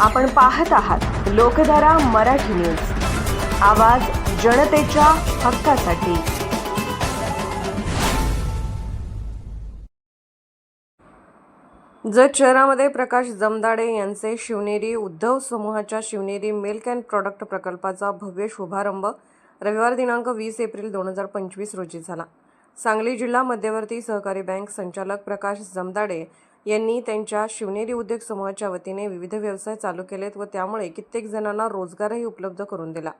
आपण पाहत आहात लोकधारा मराठी न्यूज. आवाज जनतेच्या हक्कासाठी. जत शहरामध्ये प्रकाश जमदाडे यांचे शिवनेरी उद्धव समूहाच्या शिवनेरी मिल्क अँड प्रॉडक्ट प्रकल्पाचा भव्य शुभारंभ रविवार दिनांक वीस एप्रिल दोन हजार पंचवीस रोजी झाला. सांगली जिल्हा मध्यवर्ती सहकारी बँक संचालक प्रकाश जमदाडे यांनी त्यांच्या शिवनेरी उद्योग समूहाच्या वतीने विविध व्यवसाय चालू केलेत व त्यामुळे कित्येक जणांना रोजगारही उपलब्ध करून दिला.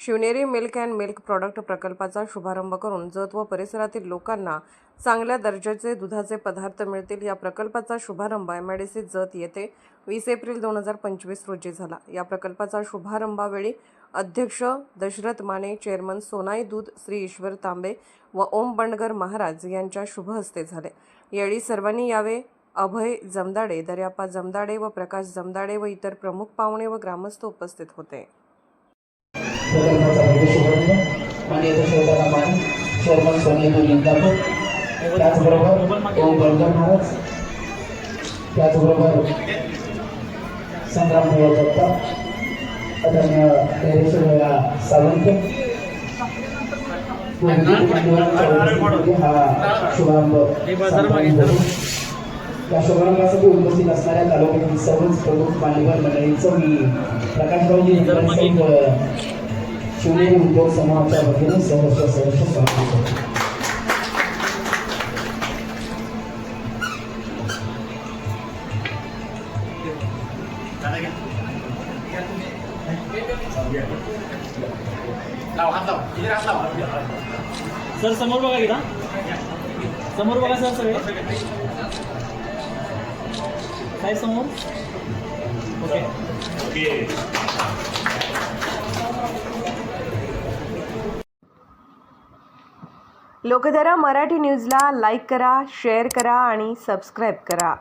Shivneri milk and milk product प्रकल्पाचा शुभारंभ करून जत व परिसरातील लोकांना चांगल्या दर्जाचे दुधाचे पदार्थ मिळतील या प्रकल्पाचा शुभारंभ M I D C Jath येथे वीस एप्रिल दोन हजार पंचवीस रोजी झाला. या प्रकल्पाचा शुभारंभावेळी अध्यक्ष दशरथ माने चेअरमन सोनाई दूध श्री ईश्वर तांबे व ओम बंडगर महाराज यांच्या शुभहस्ते झाले. यावेळी सर्वांनी यावे अभय जमदाडे दर्यापा जमदाडे व प्रकाश जमदाडे व इतर प्रमुख पाहुणे व ग्रामस्थ उपस्थित होते शुभारंभ त्याचबरोबर संग्राम सावंत हा. या शुभारंभासाठी उपस्थित असणाऱ्या तालुक्यातील सर्वच प्रमुख मान्यवर मंडळींचं मी प्रकाशरावजी निंबाळकर शिवनेरी उद्योग समूहाच्या वतीने सहर्ष सहर्ष स्वागत करतो. सर समोर बघा इथं. समोर बघा सर सगळे. साहेब समोर? ओके. लोकधारा मराठी न्यूजला लाईक करा शेअर करा आणि सबस्क्राईब करा.